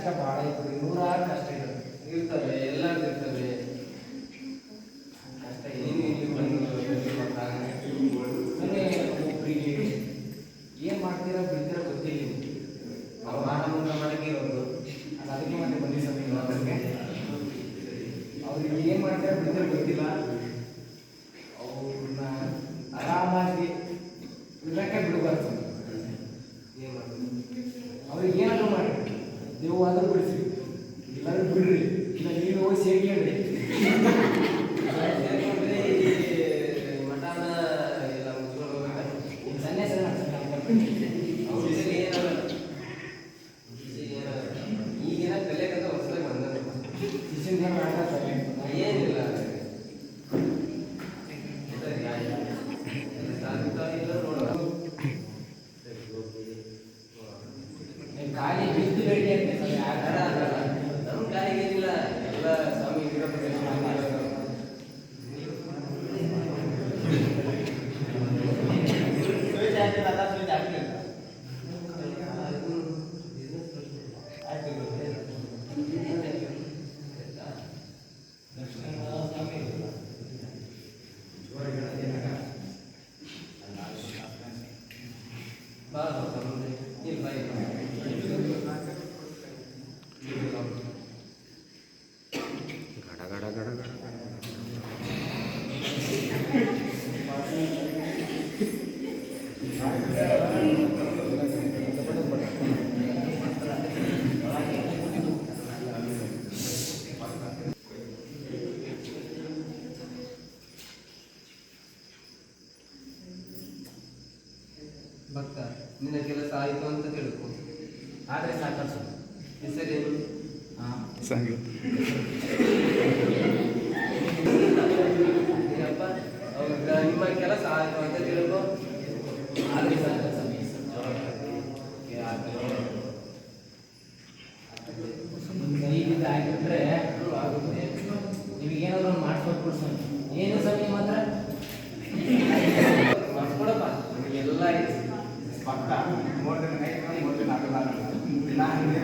ಕಷ್ಟ ಭಾಳ ಇತ್ತು. ನೂರಾರು ಕಷ್ಟ ಇರ್ತದೆ. Debo hablar con el señor. La ಗಾಳಿ ಬಿದ್ದು ಬೆಳಿಗ್ಗೆ ಆಗ್ತದೆ ಆ ಥರ ಆಗಲ್ಲ. ನಮ್ಮ ಕಾಲಿಗೇನಿಲ್ಲ ಎಲ್ಲ ಆದರೆ ಸಾಕಷ್ಟು ಹೆಸರೇನು ಸಂಗೀತ ನಿಮ್ಮ ಕೆಲಸ ಆಯಿತು ಅಂತ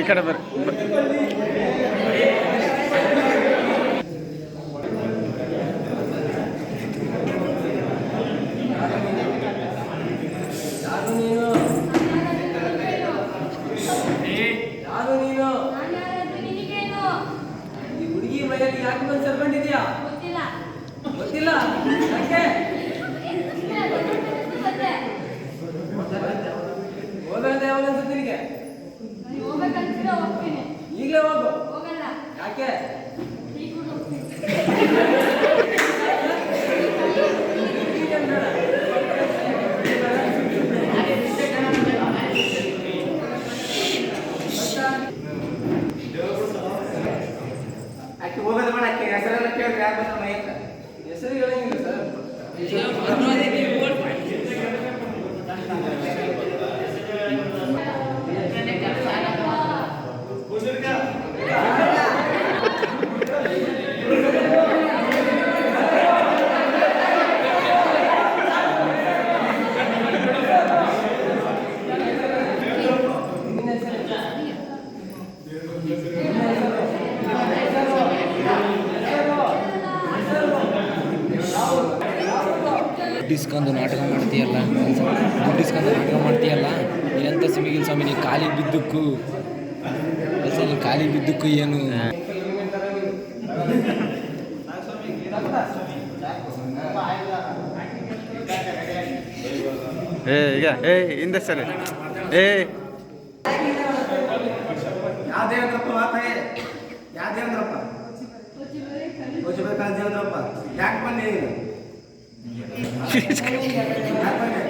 ఇక్కడ ಸ್ವಾಮಿ ನೀ ಖಾಲಿ ಬಿದ್ದಕ್ಕೂ ನೀ ಖಾಲಿ ಬಿದ್ದಕ್ಕೂ ಏನು? ಏ ಈಗ ಏ ಹಿಂದೆ ಸರಿ. ಏ. ಯಾವ್ದೇಂದ್ರಪ್ಪ ಮಾತಾಯ ಯಾವ್ದೇಂದ್ರಪ್ಪ ಯಾಕೆ ಬನ್ನಿ ಯಾಕೆ ಬಂದಿ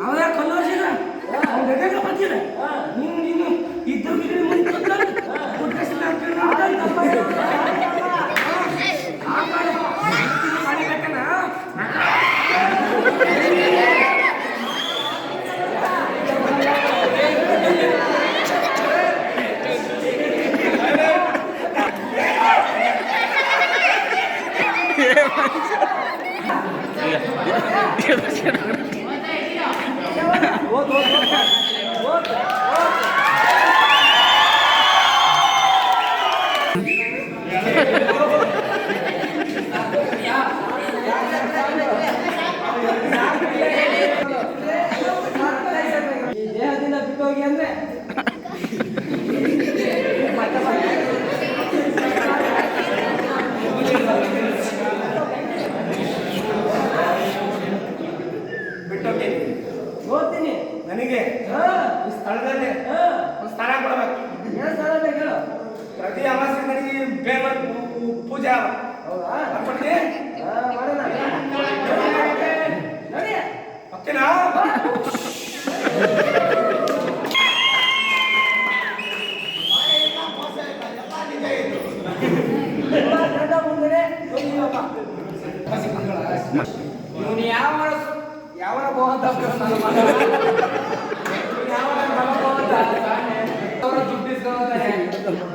ಅವರ ಕಲ್ಲೋಸಿದ ಅವ್ನ ಗದಗ ಬರ್ತಿದ ನೀನು ನೀನು ಇದ್ದು ಬಿಡಿ ಮುಂದೆ 네, 해보시는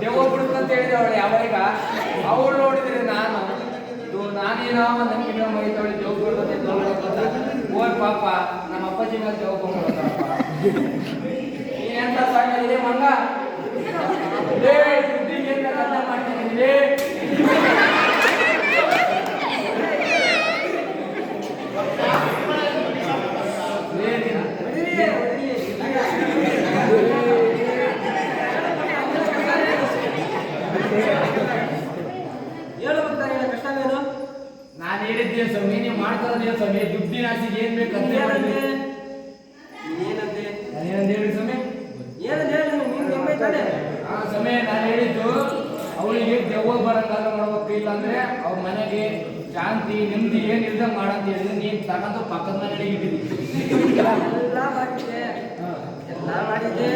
ದೆವ್ವ ಬಿಡುತ್ತಂತ ಹೇಳಿದ ಅವಳು ಯಾವಾಗ ಅವಳು ನೋಡಿದ್ರೆ ನಾನು ನಾನೇನೋ ನನಗಿನ ಮೈ ತೊಳಿ ದೇವ್ ಬಿಡ್ತದೆ ಓಯ್ ಪಾಪ ನಮ್ಮ ಅಪ್ಪಾಜಿ ಮೇಲೆ ದೇವ್ ಬಂದ್ಬಿಡ್ತಾರಪ್ಪ ನೀನೆಂತ ಇದೆ ಮಂಗ ಲೇ ದುಡ್ಡಿಗೆ ಅಂತ ಕಥೆ ಮಾಡ್ತೀನಿ ಲೇ ಲೇ ನೀನು ಹೊಡಿರಿ, ಹೊಡಿರಿ. ಹೇಳು ಬರ್ತಾರೆ ಕಷ್ಟವೇನು ನಾನು ಹೇಳಿದ್ದೆ ಸ್ವಾಮಿ ನೀವು ಮಾಡ್ಕೊಳ್ಳೋದೇ ಸ್ವಾಮಿ ದುಡ್ಡಿನ ಆಸೆಗೆ ಏನ್ ಬೇಕು ಅಂತ ಏನಂತೆ ಏನಂತೆ ನಾನೇನಂತ ಹೇಳಿ ಸ್ವಾಮಿ ಏನಂತ ಹೇಳಿ ನೀನು ನಿಂಗೆ ತಾನೆ ಆ ಸಮಯ ನಾನು ಹೇಳಿದ್ದು ಅವಳಿಗೆ ದೆವ್ವ ಬರೋಕ್ಕಾಗ ಮಾಡ್ಬೇಕು ಇಲ್ಲ ಅಂದ್ರೆ ಅವ್ರ ಮನೆಗೆ ಶಾಂತಿ ನೆಮ್ಮದಿ ಏನ್ ಇಲ್ದಂಗ್ ಮಾಡಂತ ಹೇಳಿದ್ರೆ ನೀನ್ ತಗೊಂಡು ಪಕ್ಕದ ಮನೆಗೆ ಇಟ್ಟಿದ್ದೀನಿ ಎಲ್ಲ ಮಾಡಿದೆ. ಎಲ್ಲ ಮಾಡಿದ್ದೆ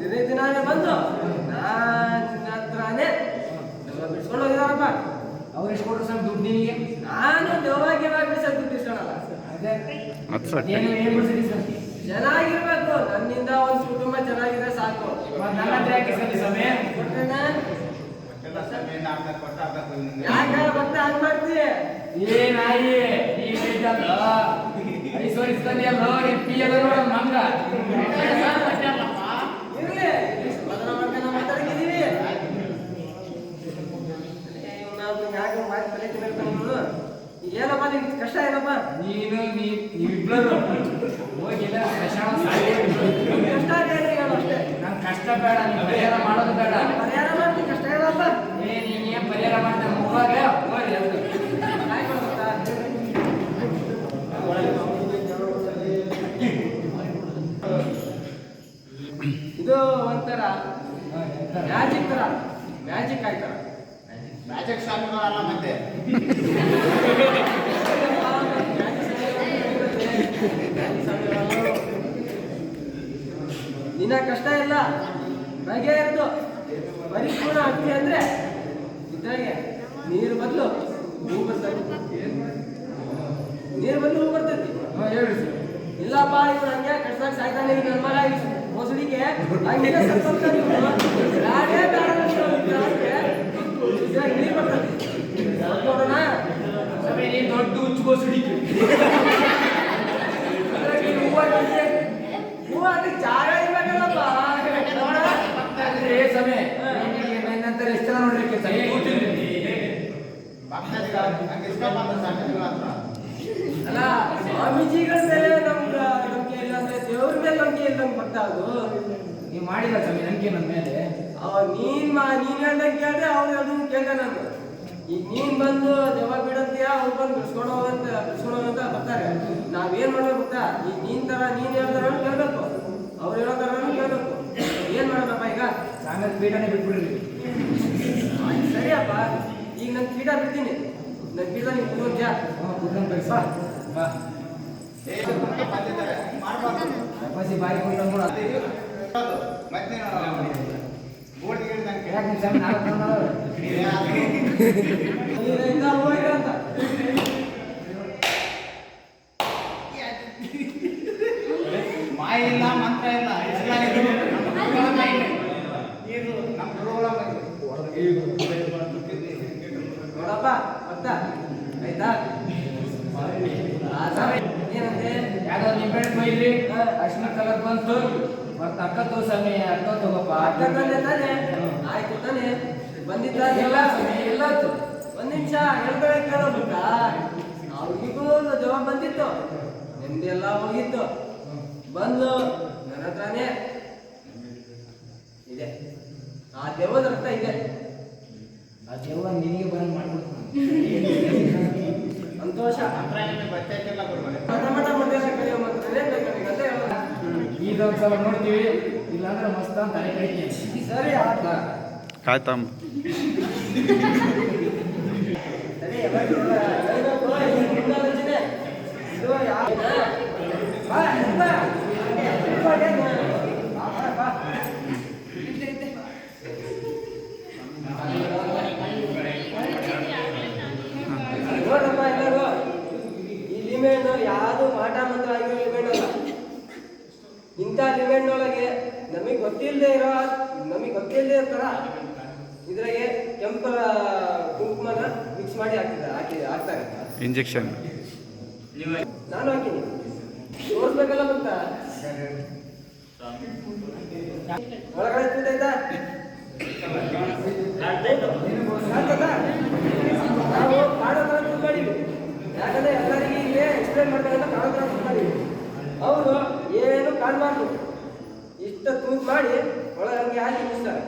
ದಿನ ದಿನಾನೇ ಬಂದು ನಾನು ನಿನ್ನ ಹತ್ರನೇ ದೆವ್ವ ಬಿಡ್ಸ್ಕೊಂಡು ಹೋಗಿದಾರಪ್ಪ. ಅವ್ರು ಎಷ್ಟು ದುಡ್ಡು ನಿನಗೆ? ನಾನು ದೆವ್ವಾಗಿ ಏನು ಏನ್ ಬಿಡ್ಸಿದ್ರಿ ಚೆನ್ನಾಗಿರ್ಬೇಕು. ನನ್ನಿಂದ ಒಂದು ಕುಟುಂಬ ಚೆನ್ನಾಗಿದ್ರೆ ಸಾಕು. ಮತ್ತ್ ನನ್ನ ಹತ್ರ ಯಾಕೆ ಸಮಯ ನಿಂಗೆ. ಯಾಕೆ ಮತ್ತೆ ಹಂಗ್ ಮಾಡ್ತೀಯ ಏ ನಾಯಿ ನೀನ್ ಹೇಳಿದ್ದಲ್ಲ ಇಸ್ಕೊಂಡಿಯಲ್ಲೋ ನೀನ್ ಪಿ ಎಲ್ಲ ನೋಡ ಮಂಗ. ಇರ್ಲಿ. ಅದನ್ನ ಮಾಡ್ಕೊಂಡು ಯಾಕೆ ಮಾಡಿ ತಲೆ ತಿನ್ನೋದು ಏನಪ್ಪ ನಿನ್ ಕಷ್ಟ ಏನಪ್ಪ? ನೀನು ನೀ ನೀವಿಬ್ರು ಹೋಗಿಲ್ಲ ಕಷ್ಟ ಏನು ಇಲ್ಲ ಅಷ್ಟೇ. ನಂಗೆ ಕಷ್ಟ ಬೇಡ ನೀವು ಪರಿಹಾರ ಮಾಡೋದು ಬೇಡ ಪರಿಹಾರ ಮಾಡ್ತೀನಿ ಕಷ್ಟ ಹೇಳಪ್ಪ ಏ ನೀನ್ ಪರಿಹಾರ ಮಾಡ್ತಾ ಮುಖಾಗೆ ಹೋಗಿ? ಇದು ಒಂಥರ ಮ್ಯಾಜಿಕ್ ತರ ಮ್ಯಾಜಿಕ್ ಆಯ್ತರ ಮ್ಯಾಜಿಕ್ ಸ್ವಾಮಿಗಳಲ್ಲ ಮತ್ತೆ. ನಿನ್ನ ಕಷ್ಟ ಇಲ್ಲ. ಬಗೆ ಇರೋದು. ಪರಿಪೂರ್ಣ ಆಗ್ತಿ ಅಂದ್ರೆ ಇದ್ರಾಗೆ ನೀರು ಬದಲು ಹೂ ಬರ್ತೈತಿ ನೀರು ಬದಲು ಹೂ ಬರ್ತೈತಿ ಹಾ, ಹೇಳು ಸರ್. ಇಲ್ಲಪ್ಪ ಇವ್ರು ಹಂಗೆ ಕಟ್ಸಕ್ ಸಾಯ್ತಾನೆ ಈಗ ನನ್ನ ಮಗ ಈ ಮೊಸಳಿಗೆ ಹಂಗೆ ಸತ್ತೋಗ್ತಾನೆ ಇವ್ನು. ಯಾರೇ ಬೇಡ ಅಂದ್ರು ಇದ್ರಾಗೆ ಇದ್ರಾಗೆ ನೀರು ಬರ್ತೈತಿ ಅದ್ ನೋಡೋಣ ಸಮಯ ನೀನ್ ದೊಡ್ಡ ಉಚ್ಕೋ ಸುಡಿಕೆ ಇದ್ರಾಗೆ ಹೂವು ಹಾಕಿದ್ರೆ ಹೂವು ಹಾಕಿ ಜಾಗ ನಂಬಿಕೆ ನನ್ನ ಮೇಲೆ? ಅವ ನೀನ್ ಮಾ ನೀನ್ ಹೇಳ್ದಂಗೆ ಕೇಳ್ದೆ ಅವ್ರು ಹೇಳ್ದಂಗೆ ಕೇಳ್ದೆ ನಾನು. ಈಗ ನೀನ್ ಬಂದು ದೆವ್ವ ಬಿಡತ್ತೀಯ ಅವ್ರು ಬಂದು ಬಿಡ್ಸ್ಕೊಂಡು ಹೋಗಂತ ಬಿಡ್ಸ್ಕೊಂಡು ಹೋಗಂತ ಬರ್ತಾರೆ. ನಾವೇನ್ ಮಾಡ್ಬೇಕು ಗೊತ್ತಾ? ಈಗ ನೀನ್ ತರ ನೀನ್ ಹೇಳ್ತಾರ ಕೇಳ್ಬೇಕು. ಅವ್ರು ಹೇಳೋ ತರ ಕೇಳ್ಬೇಕು. ಏನ್ ಮಾಡೋದಪ್ಪ ಈಗ? ನಾನು ಪೀಠನೇ ಬಿಟ್ಬಿಡ್ರಿ. ಆಯ್ತ್ ಸರಿಯಪ್ಪ ಈಗ ನನ್ ಪೀಠ ಬಿಡ್ತೀನಿ. ನನ್ ಪೀಠ ನೀವು ಕೂತ್ಕೊಂಡ್ಯಾ ಹಾ ಕುತ್ಕೊಂಡ್ ಬರ್ರಿ ಬಾ. ಬಾ. ಏ, ಬಂದಿದ್ದಾರೆ ಮಾಡ್ಬಾರ್ದು. ತಪಾಸಿ ಬಾಯಿ ಕೊಟ್ಟು ಮಾಯ ಇಲ್ಲ ಮಂತ್ರ ಇಲ್ಲ ಎಲ್ಲ ಇದು. ನಮ್ಮ ಗುರುಗಳ ನಮ್ಮ. ನೋಡಪ್ಪ ಭಕ್ತ. ಆಯ್ತಾ? ಏನಂತೆ? ಯಾವ್ದೋ ನಿಂಬೆ ಕೊಯ್ಲಿ ಅರ್ಶಿನ ಕಲರ್ ಬಂತು. ಮತ್ತೆ ಅಕ್ಕ ತೋ ಸಮಯ ಅಕ್ಕ ತಗೋಪ್ಪ ಅಕ್ಕ ತಾನೆ? ಆಯ್ತು ತಾನೆ. ಬಂದಿದ್ದ ಎಲ್ಲ ಸಮಯ ಎಲ್ಲ ಆಯ್ತು. ಒಂದ್ ನಿಮಿಷ ಹೇಳ್ಬೇಡ ಕೇಳೋಬಿಟ್ಟ ಅವ್ರಿಗೂ ಜವಾಬ್ ಬಂದಿತ್ತು. ನಿಮ್ದೆಲ್ಲ ಹೋಗಿತ್ತು. ಬಂದು ನನ್ನ ಹತ್ರನೇ ಇಲ್ಲಾಂದ್ರೆ ಮಸ್ತ್ ಅಂತ ತಲೆ ಕಡಿತೀನಿ ಸರಿ ಆತ ಕಾಯ್ತಮ್ಮ ಸರಿ ಯಾವಾಗ ಹೇಳ್ಬೇಕು, ಇದು ಮುಂದಾಲೋಚನೆ. ಇದು ಯಾವ- ಸೆಕ್ಷನ್ ಯಾಕಂದ್ರೆ ಎಲ್ಲರಿಗೆ ಇಲ್ಲೇ ಎಕ್ಸ್ಪ್ಲೈನ್ ಮಾಡ್ತಾರೆ ಅವರು ಏನು ಕಾಣಬಾರ್ದು. ಇಷ್ಟ ತೂತ್ ಮಾಡಿ ಒಳಗೆ ಹಂಗೆ ಹಾಕಿ ಮುಗಿಸ್ತಾರೆ